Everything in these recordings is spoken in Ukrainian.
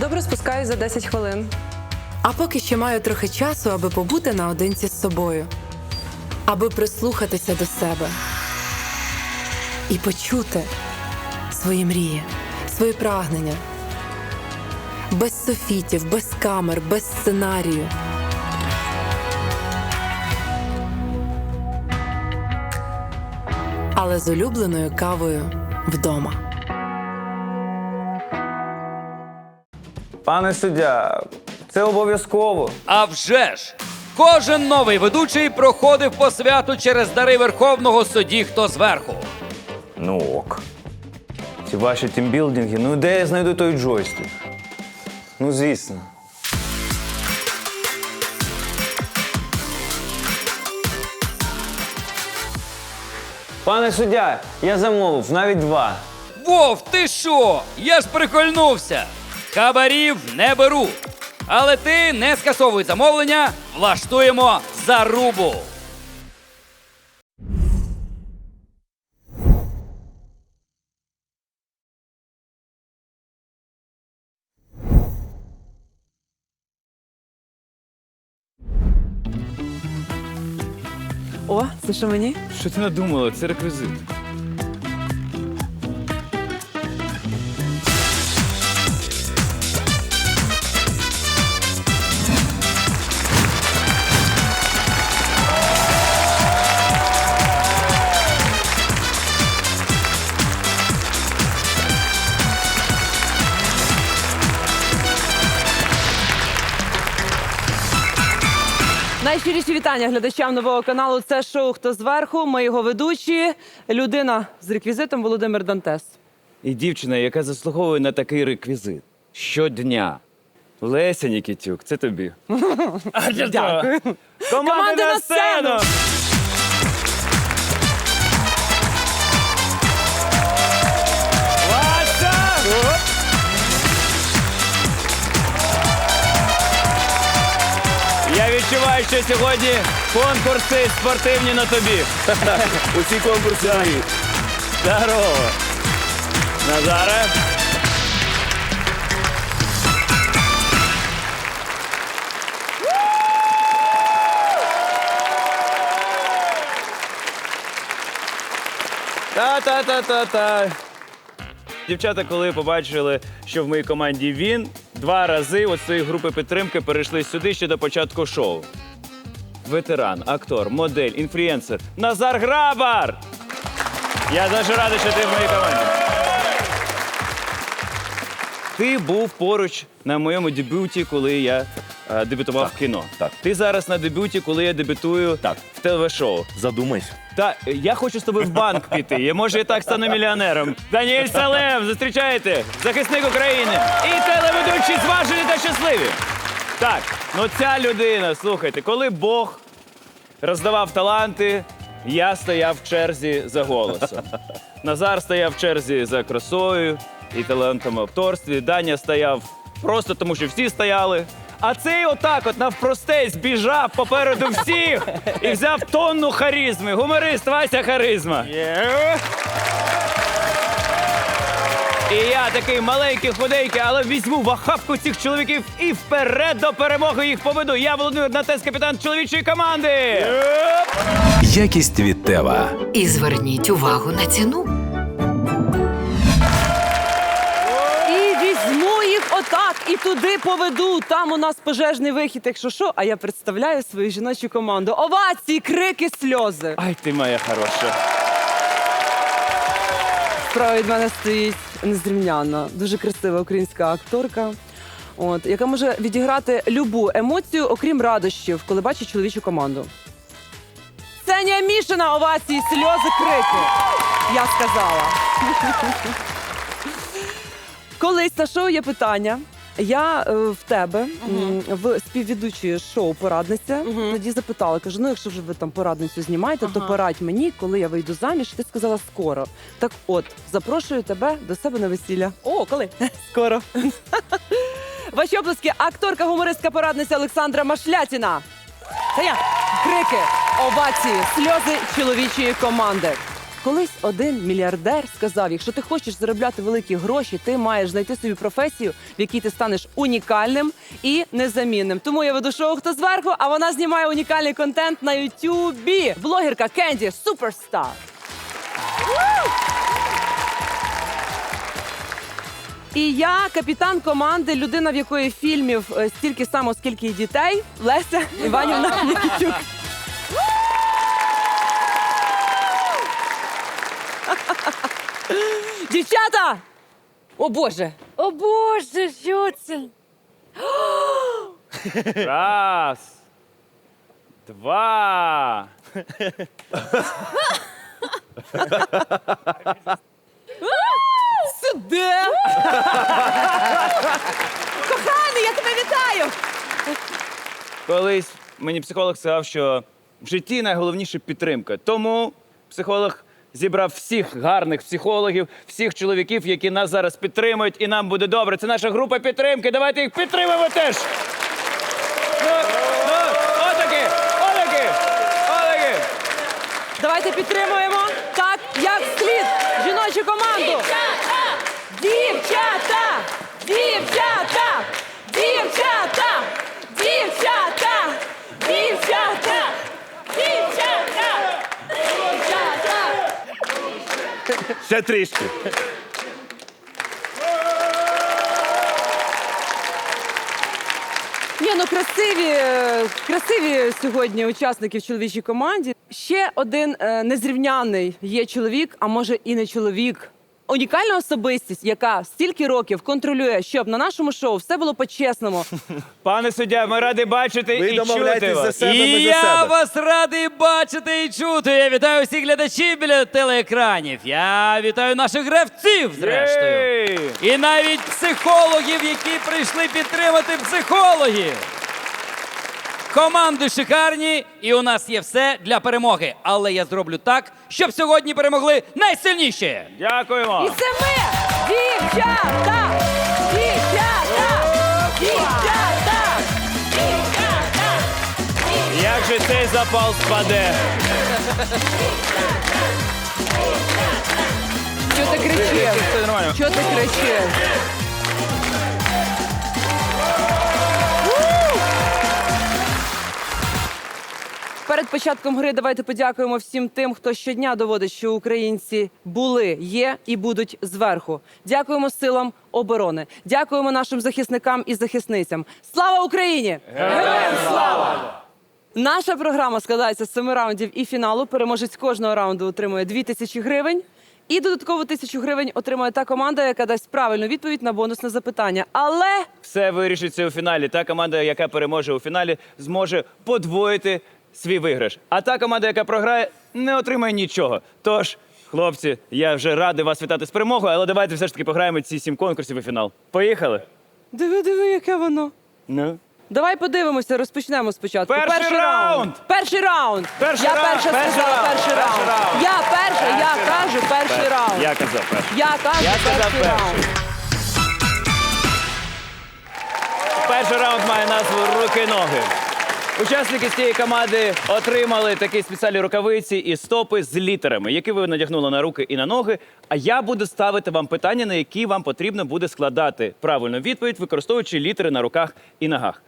Добре спускаюсь за 10 хвилин. А поки ще маю трохи часу, аби побути наодинці з собою, аби прислухатися до себе і почути свої мрії, свої прагнення. Без софітів, без камер, без сценарію. Але з улюбленою кавою вдома. Пане суддя, це обов'язково. А вже ж! Кожен новий ведучий проходив по святу через дари Верховного судді хто зверху. Ну ок. Ці ваші тімбілдинги, ну де я знайду той джойстик? Ну, звісно. Пане суддя, я замовив навіть два. Вов, ти що? Я ж прикольнувся. Хабарів не беру. Але ти не скасовуй замовлення, влаштуємо зарубу. О, це що мені? Що ти надумала? Це реквізит. Найщиріші вітання глядачам нового каналу. Це шоу Хто зверху. Ми його ведучі. Людина з реквізитом Володимир Дантес. І дівчина, яка заслуговує на такий реквізит щодня. Леся Нікітюк, це тобі. Дякую. Команди на сцену! Я відчуваю, що сьогодні конкурси спортивні на тобі. Усі конкурси мої. Здорово. Назаре. Та-та-та-та-та. Дівчата, коли побачили, що в моїй команді він, два рази от цієї групи підтримки перейшли сюди ще до початку шоу. Ветеран, актор, модель, інфлюенсер Назар Грабар! Я дуже радий, що ти в моїй команді. Ти був поруч на моєму дебюті, коли я е, дебютував в кіно. так. Ти зараз на дебюті, коли я дебютую Так. в телевишоу. Задумайся. Та е, я хочу з тобою в банк піти. Я може і так стану мільйонером. Даніель Салем, зустрічайте! Захисник України і телеведучий зважені та щасливі. Так, ну ця людина, слухайте, коли Бог роздавав таланти, я стояв в черзі за голосом. Назар стояв в черзі за красою і талантом в акторстві. Даня стояв просто тому, що всі стояли. А цей отак, от навпростець, біжав попереду всіх і взяв тонну харизми. Гуморист Вася Харизма. І я такий маленький, худенький, але візьму в охапку цих чоловіків і вперед до перемоги їх поведу. Я Володимир Натес, капітан чоловічої команди. Якість від Тева. І зверніть увагу на ціну. І туди поведу. Там у нас пожежний вихід, якщо що. А я представляю свою жіночу команду. Овації, крики, сльози. Ай, ти моя хороша. Справа від мене стоїть незрівнянна, дуже красива українська акторка. От, яка може відіграти любу емоцію, окрім радощів, коли бачить чоловічу команду. Ксенія Мішина, овації, сльози, крики. Я сказала. Колись на шоу є питання. Я е, в тебе м, в співведучої шоу порадниця тоді запитала, кажу: ну якщо вже ви там порадницю знімаєте, то порадь мені, коли я вийду заміж. Ти сказала скоро. Так от, запрошую тебе до себе на весілля. О, коли? Скоро. Ваші оплески, акторка, гумористка, порадниця Олександра Машлятіна. Це я. Крики, овації, сльози чоловічої команди. Колись один мільярдер сказав: якщо ти хочеш заробляти великі гроші, ти маєш знайти собі професію, в якій ти станеш унікальним і незамінним. Тому я веду шоу хто зверху, а вона знімає унікальний контент на Ютубі. Блогерка Кенді Суперстар. І я капітан команди, людина, в якої фільмів е, стільки само, скільки і дітей, Леся Іванівна Нікітюк. Дівчата! О Боже! О Боже, що це? Раз. Два. Сюди! Коханий, я тебе вітаю! Колись мені психолог сказав, що в житті найголовніше підтримка. Тому психолог зібрав всіх гарних психологів, всіх чоловіків, які нас зараз підтримують, і нам буде добре. Це наша група підтримки. Давайте їх підтримаємо теж. Ну, ну, Отакі! отаки, отаки. Давайте підтримуємо Ще трішки. Ні, ну красиві, е, красиві сьогодні учасники в чоловічій команді. Ще один е, незрівняний є чоловік, а може і не чоловік. Унікальна особистість, яка стільки років контролює, щоб на нашому шоу все було по-чесному. Пане суддя, ми раді бачити і чути вас. І я вас радий бачити і чути. Я вітаю всіх глядачів біля телеекранів. Я вітаю наших гравців, зрештою. Єй! І навіть психологів, які прийшли підтримати психологів. Команди шикарні, і у нас є все для перемоги. Але я зроблю так, щоб сьогодні перемогли найсильніші. Дякуємо. І це ми! Дівчата! Дівчата! Дівчата! Дівчата! Як же цей запал спаде? Що ти кричив? Все нормально. Що ти кричив? Перед початком гри давайте подякуємо всім тим, хто щодня доводить, що українці були, є і будуть зверху. Дякуємо силам оборони. Дякуємо нашим захисникам і захисницям. Слава Україні! Героям слава! Наша програма складається з семи раундів і фіналу. Переможець кожного раунду отримує дві тисячі гривень. І додаткову тисячу гривень отримує та команда, яка дасть правильну відповідь на бонусне запитання. Але Все вирішиться у фіналі. Та команда, яка переможе у фіналі, зможе подвоїти свій виграш. А та команда, яка програє, не отримає нічого. Тож, хлопці, я вже радий вас вітати з перемогою, але давайте все ж таки пограємо ці сім конкурсів у фінал. Поїхали? диви, диви, яке воно. Ну. Давай подивимося, розпочнемо спочатку. Перший раунд! Перший раунд. Перший я раунд, перша перший сказала раунд, перший перший раунд. раунд. Я перша, я кажу перший раунд. Я казав перший. Я кажу Я перший перший. раунд. Перший раунд має назву Руки-ноги. Учасники з цієї команди отримали такі спеціальні рукавиці і стопи з літерами, які ви надягнули на руки і на ноги. А я буду ставити вам питання, на які вам потрібно буде складати правильну відповідь, використовуючи літери на руках і ногах.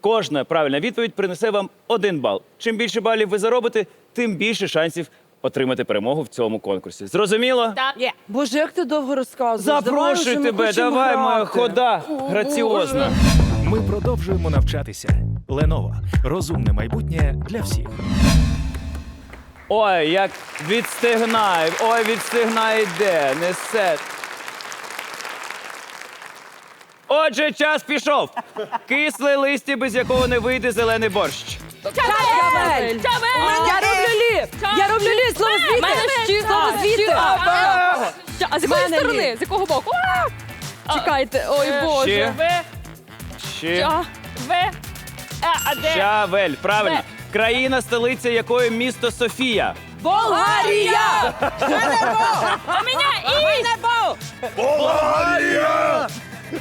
Кожна правильна відповідь принесе вам один бал. Чим більше балів ви заробите, тим більше шансів отримати перемогу в цьому конкурсі. Зрозуміло? Так. Боже, як ти довго розказуєш. Давай Запрошую вже, ми тебе, хочемо давай, моя грати. хода граціозна. Ми продовжуємо навчатися. Lenovo. розумне майбутнє для всіх. Ой, як відстигнає, ой, відстигнає йде, несе. Отже, час пішов. Кисле листя, без якого не вийде зелений борщ. Чавель! Я роблю лі! Я роблю лі! Слово звідти! Мене Слово звідти! а, з якої сторони? З якого боку? Чекайте, ой боже. Ще. В, а, а де? Чавель, правильно. Країна, столиця якої місто Софія. Болгарія! А мене і!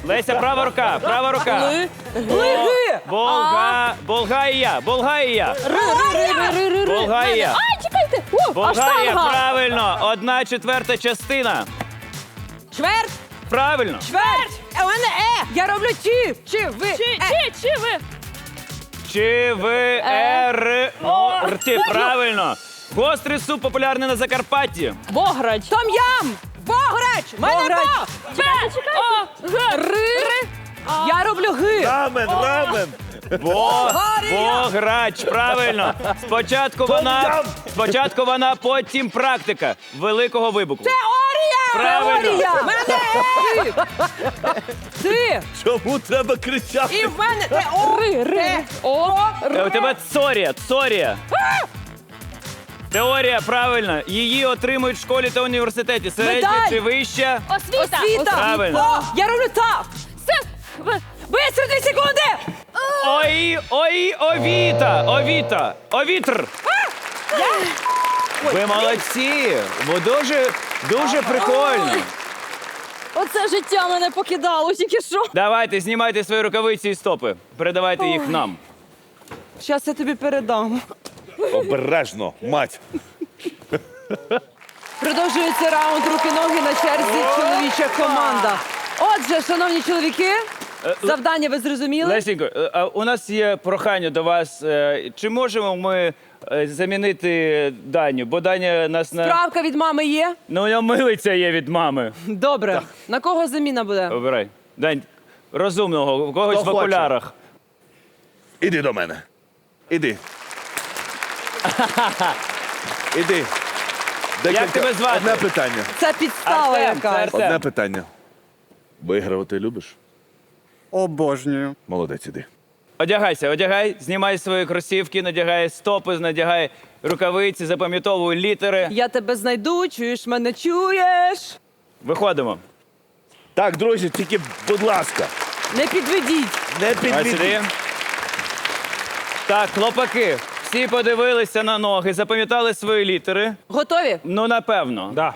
Леся, права рука, права рука. Лиги! Болга... Болгаїя, Болгаїя. Болгаїя. А, чекайте! О, Болгарія, Аштанга. правильно. Одна четверта частина. Чверть, Правильно. чверть. А у мене е. Я роблю чи, чи, ви. Чи, чи, чи ви? Чи ви ер о, рті? Правильно. Гострий суп популярний на Закарпатті. Бограч. Том ям. Бограч. Мене Бограч. бо. Б. О. Г. Ри. Я роблю ги. Рамен, рамен. Бо, бограч, правильно. Спочатку вона, Том-ям. спочатку вона, потім практика великого вибуху. Теорія. Правильно. Теорія. Мене е. Ти. Чому треба кричати? І в мене те о. Ри, ри. О. Е, У тебе цорія, цорія. Теорія, правильно. Її отримують в школі та університеті. Середня Медаль. чи вища? Освіта. Освіта. Правильно. О, я роблю так. В. Бистро дві секунди. Ой, ой, овіта, овіта, овітр. Ви молодці, бо дуже, дуже прикольно. Оце життя мене покидало тільки що. Давайте, знімайте свої рукавиці і стопи. Передавайте їх нам. Зараз я тобі передам. Обережно, мать. Продовжується раунд руки-ноги на черзі чоловіча команда. Отже, шановні чоловіки, завдання ви зрозуміли? Лесінько, е, а у нас є прохання до вас. е, Чи можемо ми е, замінити Даню? Бо Даня нас на Справка від мами є? ну, у нього милиця є від мами. Добре. На кого заміна буде? Обирай. Дань, розумного, в когось Хто в хоче? окулярах. Іди до мене. Іди. Іди. Декілька- тебе звати? Одне питання. Це підстава Артем, це якась. Артем. Одне питання. Вигравати любиш? Обожнюю. Молодець, іди. Одягайся, одягай, знімай свої кросівки, надягай стопи, надягай рукавиці, запам'ятовуй літери. Я тебе знайду, чуєш мене, чуєш? Виходимо. Так, друзі, тільки, будь ласка, Не підведіть. не Ось підведіть. Так, хлопаки, всі подивилися на ноги, запам'ятали свої літери. Готові? Ну, напевно. Да.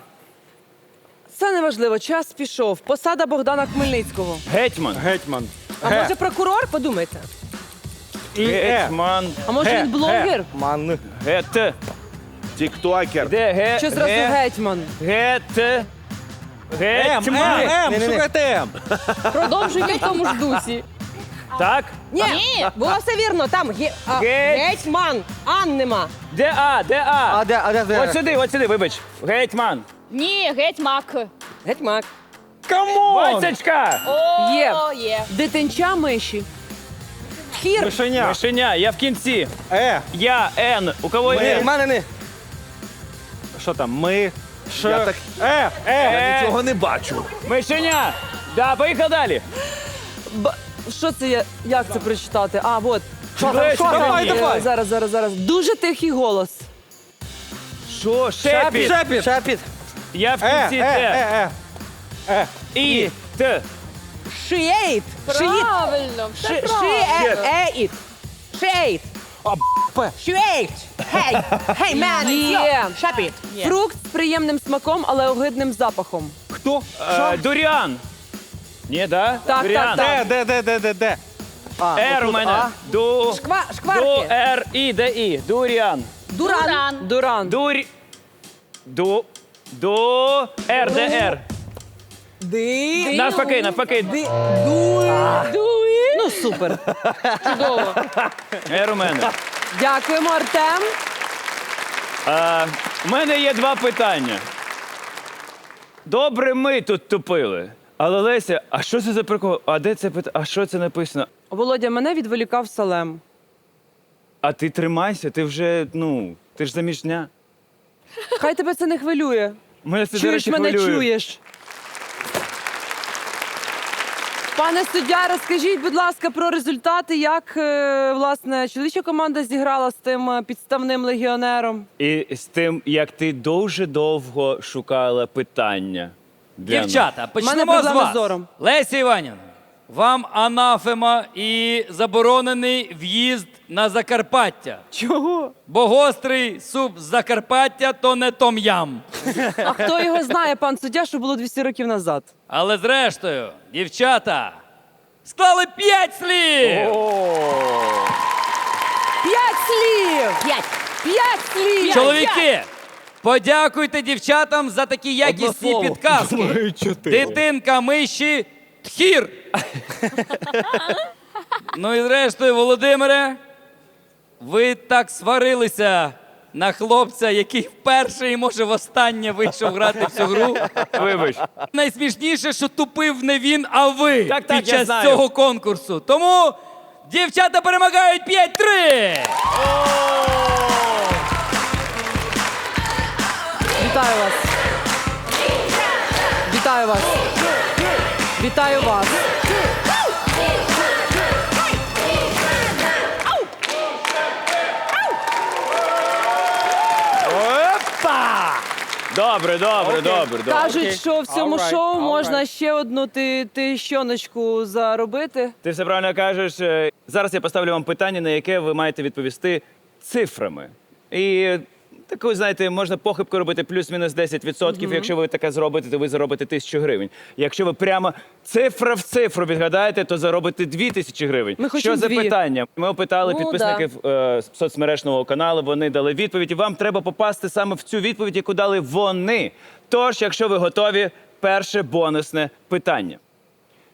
Це неважливо. Час пішов. Посада Богдана Хмельницького. Гетьман. Гетьман. А може прокурор? Подумайте. І е. Гетьман. А може він блогер? Ман. Гет. Тіктокер. Де ге? Що зразу ге- гетьман? Гет. М, Гетьман. М, М, шукайте М. Продовжуйте в тому ж дусі. Так? Ні, було все вірно. Там ге, а, Геть. гетьман, Ан нема. Де А? Де А? А де, а де, де? Ось сюди, ось сюди, вибач. Гетьман. Ні, геть мак. Гетьмак. Камон! Васечка. О, Є. є. Дитинча миші. Хір. Мишеня. Мишеня, я в кінці. Е. Я, Н. У кого Ми. є? мене не. Що там? Ми. Ш. Я так- Е. Е. Е. Нічого не бачу. Мишеня. Да, поїхали далі. Б... Що це є? Як це прочитати? А, от. Що там, що там Давай, є? давай. Е, Зараз, зараз, зараз. Дуже тихий голос. Що? Шепіт. Шепіт. Шепіт. Я в Е. кінці Е. Т. Е. Е. І. Т. Шиєйт. Шиїт. Правильно, все правильно. Шиєйт. Шиєйт. П. Шиєйт. Гей. Гей, мен. Є. Шапіт. Фрукт з приємним смаком, але огидним запахом. Хто? Е, Дуріан. Ні, да? Так, Дуріан. так, Де, де, де, де, де, де? Р у мене. Ду. Шква... Ду, Шкварки. Р, І, де І. Дуріан. Дуран. Дуран. Дурі. Ду. Ду. Р, де Р. Ди. Навпаки, навпаки. Ди. Дуй. Дуй. Ну, супер. Чудово. Р у мене. Дякуємо, Артем. А, у мене є два питання. Добре, ми тут тупили. Але Леся, а що це за прикол? А де це питання? А що це написано? Володя, мене відволікав Салем. А ти тримайся, ти вже, ну, ти ж заміжня. Хай тебе це не хвилює. Мене це, до Чуєш речі, мене, хвилює. чуєш. Пане суддя, розкажіть, будь ласка, про результати, як е, власне чоловіча команда зіграла з тим е, підставним легіонером. І з тим, як ти дуже довго шукала питання. Для нас. Дівчата, почнемо з вас. зором. Леся Іванівна, вам анафема і заборонений в'їзд на Закарпаття. Чого? Бо гострий суп з Закарпаття то не том-ям. А хто його знає, пан суддя, що було 200 років назад? Але зрештою, дівчата, склали п'ять слів! П'ять слів! П'ять. П'ять слів! Чоловіки, Подякуйте дівчатам за такі якісні слово. підказки. Дитинка миші тхір. ну і зрештою, Володимире, ви так сварилися на хлопця, який вперше і може востаннє вийшов грати в цю гру. Вибач. Найсмішніше, що тупив не він, а ви Так, так, під я час знаю. цього конкурсу. Тому дівчата перемагають 5-3. Вітаю вас. Вітаю вас. Вітаю вас. Опа! Добре, добре, добре, добре. Кажуть, що в цьому шоу можна ще одну ти, ти щоночку заробити. Ти все правильно кажеш. Е, Зараз я поставлю вам питання, на яке ви маєте відповісти цифрами. І таку, знаєте, можна похибку робити плюс-мінус 10%. Якщо ви таке зробите, то ви заробите тисячу гривень. Якщо ви прямо цифра в цифру відгадаєте, то заробите дві тисячі гривень. Ми хочемо Що за дві. питання? Ми опитали Ну, підписників е, соцмережного каналу. Вони дали відповідь. І вам треба попасти саме в цю відповідь, яку дали вони. Тож, якщо ви готові, перше бонусне питання.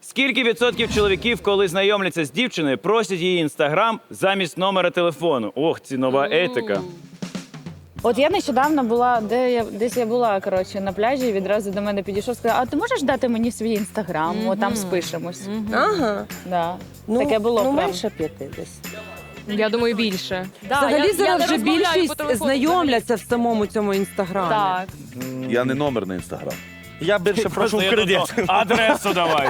Скільки відсотків чоловіків, коли знайомляться з дівчиною, просять її інстаграм замість номера телефону? Ох, ці нова етика. От я нещодавно була, де я десь я була коротше на пляжі. і Відразу до мене підійшов, сказав: А ти можеш дати мені свій інстаграм? От там спишемось. Ага. Да. Ну, Таке було ну, прям. менше п'яти десь. Я думаю, більше. Взагалі зараз вже більшість знайомляться в самому цьому інстаграмі. Так. Я не номер на інстаграм. Я більше прошу кредит. Адресу давай.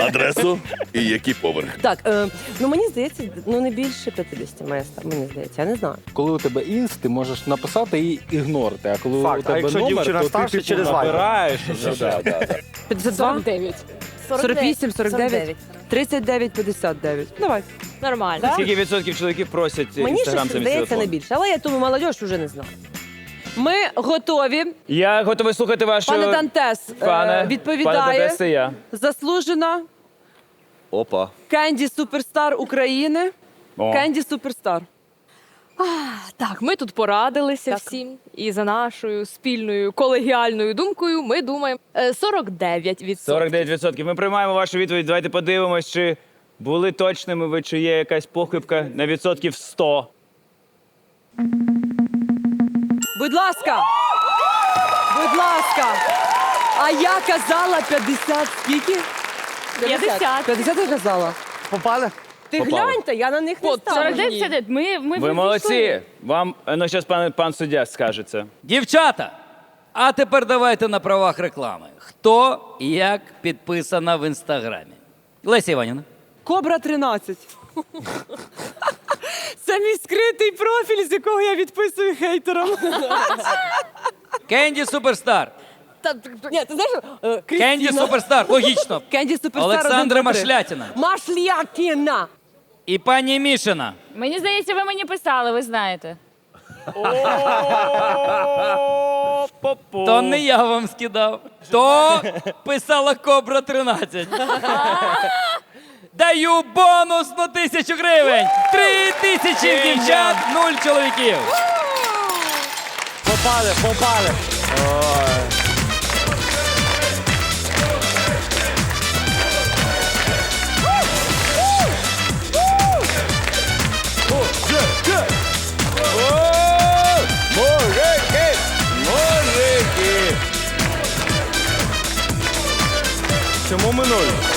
Адресу і який поверх. Так, е, ну мені здається, ну не більше 50 має мені здається, я не знаю. Коли у тебе інст, ти можеш написати і ігнорити. А коли Факт. у тебе А якщо номер, дівчина то ти старша, типу, через Viber. набираєш. Ну, да, да, да. 52, 49. 48, 49, 39, 59. Давай. Нормально. Скільки відсотків чоловіків просять Мені інстаграм щось замість здається не телефону? більше, але я думаю, молодь вже не знає. Ми готові. Я готовий слухати вашу... Пане Дантес е, Пане, Пане відповідає Дантес, це я. заслужена Опа. Кенді Суперстар України. О. Кенді Суперстар. Так, ми тут порадилися Так. всім, і за нашою спільною колегіальною думкою ми думаємо е, 49 49%. Ми приймаємо вашу відповідь. Давайте подивимось, чи були точними ви, чи є якась похибка на відсотків 100. Будь ласка. Будь ласка. А я казала 50 скільки? 50. 50 я казала. Попали? Ти Попала. гляньте, я на них не От, ставлю. 49, 59. Ми, ми Ви молодці. Вам е, ну, зараз пан, пан суддя скаже це. Дівчата, а тепер давайте на правах реклами. Хто і як підписана в інстаграмі? Леся Іванівна. Кобра 13. Це мій скритий профіль, з якого я відписую хейтерам. Кенді Суперстар. Ні, ти знаєш, е, Кенді Суперстар. Логічно. Кенді Суперстар. Олександра один, два, три. Машлятіна. Машлятіна. І пані Мішина. Мені здається, ви мені писали, ви знаєте. То не я вам скидав. То писала Кобра 13. Даю бонус на тисячу гривень. Три тисячі дівчат, нуль чоловіків. Попали, попали. Мужики! Мужики! Чому ми нуль?